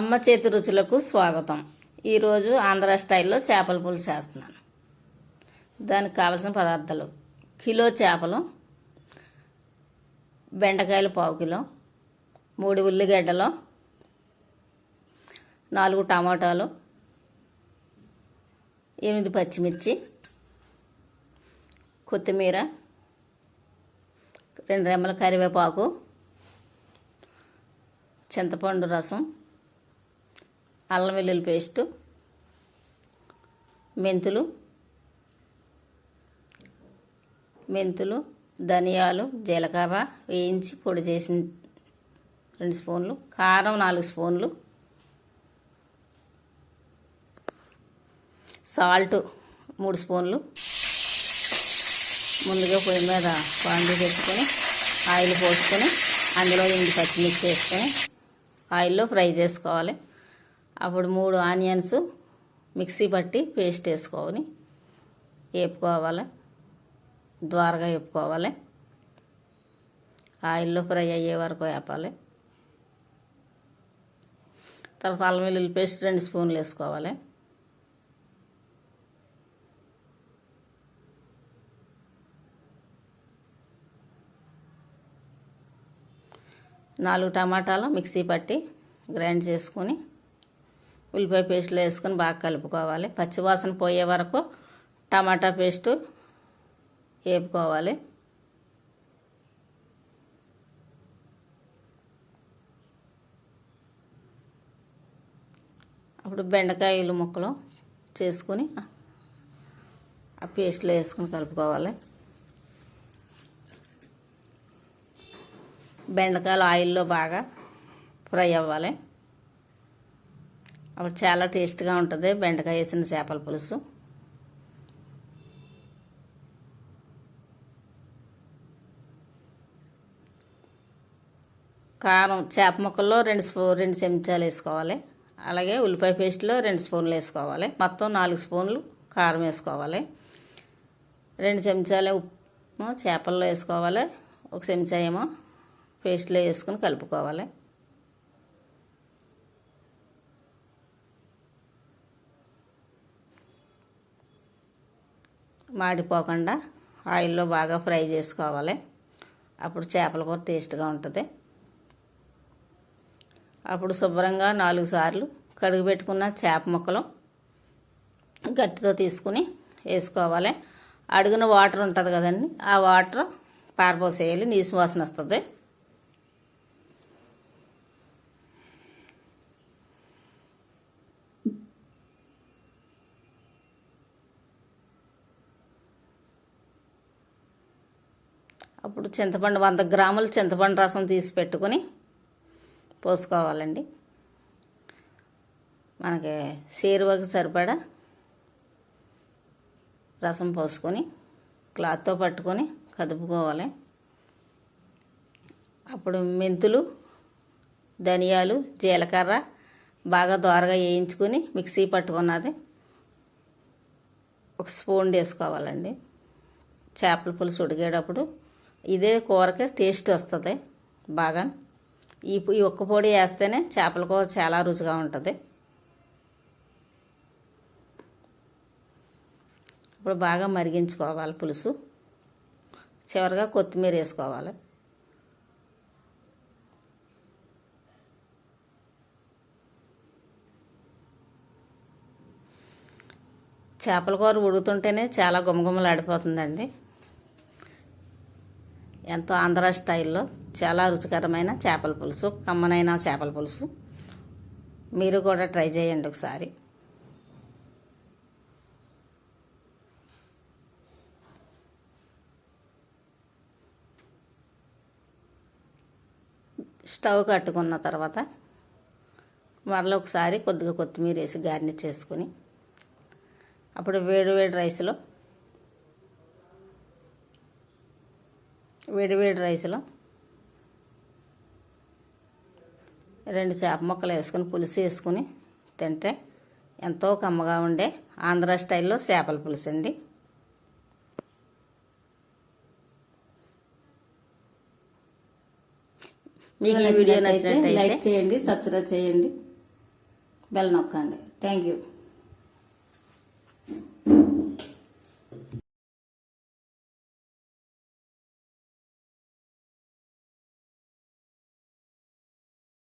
అమ్మ చేతి రుచులకు స్వాగతం. ఈరోజు ఆంధ్ర స్టైల్లో చేపల పులుసు చేస్తున్నాను. దానికి కావలసిన పదార్థాలు. కిలో చేపలు బెండకాయలు పావు కిలో మూడు ఉల్లిగడ్డలు నాలుగు టమాటాలు ఎనిమిది పచ్చిమిర్చి కొత్తిమీర రెండు రెమ్మల కరివేపాకు చింతపండు రసం అల్లం వెల్లుల్లి పేస్టు మెంతులు మెంతులు ధనియాలు జీలకర్ర వేయించి పొడి చేసిన రెండు స్పూన్లు కారం నాలుగు స్పూన్లు సాల్ట్ మూడు స్పూన్లు ముందుగా పొయ్యి మీద పాండి పెట్టుకొని ఆయిల్ పోసుకొని అందులో ఇంటి పచ్చిమిర్చి వేసుకొని ఆయిల్లో ఫ్రై చేసుకోవాలి. అప్పుడు మూడు ఆనియన్స్ మిక్సీ పట్టి పేస్ట్ వేసుకొని వేపుకోవాలి. ద్వారగా వేపుకోవాలి. ఆయిల్లో ఫ్రై అయ్యే వరకు వేపాలి. తర్వాత అల్లం వెల్లుల్లి పేస్ట్ రెండు స్పూన్లు వేసుకోవాలి. నాలుగు టమాటాలు మిక్సీ పట్టి గ్రైండ్ చేసుకొని ఉల్లిపాయ పేస్ట్లో వేసుకొని బాగా కలుపుకోవాలి. పచ్చివాసన పోయే వరకు టమాటా పేస్టు వేపుకోవాలి. అప్పుడు బెండకాయలు ముక్కలు చేసుకొని ఆ పేస్ట్లో వేసుకొని కలుపుకోవాలి. బెండకాయలు ఆయిల్లో బాగా ఫ్రై అవ్వాలి. అప్పుడు చాలా టేస్ట్గా ఉంటుంది. బెండకాయ వేసిన చేపల పులుసు. కారం చేప ముక్కల్లో రెండు స్పూ రెండు చెంచాలు వేసుకోవాలి. అలాగే ఉల్లిపాయ పేస్ట్లో రెండు స్పూన్లు వేసుకోవాలి. మొత్తం నాలుగు స్పూన్లు కారం వేసుకోవాలి. రెండు చెంచాలు ఉప్పు చేపల్లో వేసుకోవాలి. ఒక చెంచా ఏమో పేస్ట్లో వేసుకుని కలుపుకోవాలి. మాడిపోకుండా ఆయిల్లో బాగా ఫ్రై చేసుకోవాలి. అప్పుడు చేపల కూర టేస్ట్గా ఉంటుంది. అప్పుడు శుభ్రంగా నాలుగు సార్లు కడుగు పెట్టుకున్న చేప ముక్కలు గట్టితో తీసుకుని వేసుకోవాలి. అడుగున వాటర్ ఉంటుంది కదండి ఆ వాటర్ పారపోసేయాలి నీసు వాసన వస్తుంది. అప్పుడు చింతపండు వంద గ్రాములు చింతపండు రసం తీసి పెట్టుకొని పోసుకోవాలండి. మనకి సేరువకి సరిపడా రసం పోసుకొని క్లాత్తో పట్టుకొని కదుపుకోవాలి. అప్పుడు మెంతులు ధనియాలు జీలకర్ర బాగా దోరగా వేయించుకొని మిక్సీ పట్టుకున్నది ఒక స్పూన్ వేసుకోవాలండి. చేపల పులుసు ఉడికేటప్పుడు ఇదే కూరకి టేస్ట్ వస్తుంది బాగా. ఈ ఈ ఒక్క పొడి వేస్తేనే చేపల కూర చాలా రుచిగా ఉంటుంది. ఇప్పుడు బాగా మరిగించుకోవాలి పులుసు. చివరిగా కొత్తిమీర వేసుకోవాలి. చేపల కూర ఉడుకుతుంటేనే చాలా గుమగుమలాడిపోతుందండి. ఎంతో ఆంధ్ర స్టైల్లో చాలా రుచికరమైన చేపల పులుసు కమ్మనైన చేపల పులుసు. మీరు కూడా ట్రై చేయండి ఒకసారి. స్టవ్ కట్టుకున్న తర్వాత మరలా ఒకసారి కొద్దిగా కొత్తిమీర వేసి గార్నిష్ చేసుకుని అప్పుడు వేడి వేడి రైస్లో వేడి వేడి రైస్లో రెండు చేప ముక్కలు వేసుకొని పులుసు వేసుకుని తింటే ఎంతో కమ్మగా ఉండే ఆంధ్ర స్టైల్లో చేపల పులుసు అండి. మీకు ఈ వీడియో నచ్చినట్లయితే లైక్ చేయండి సబ్స్క్రైబ్ చేయండి బెల్ నొక్కండి. Thank you.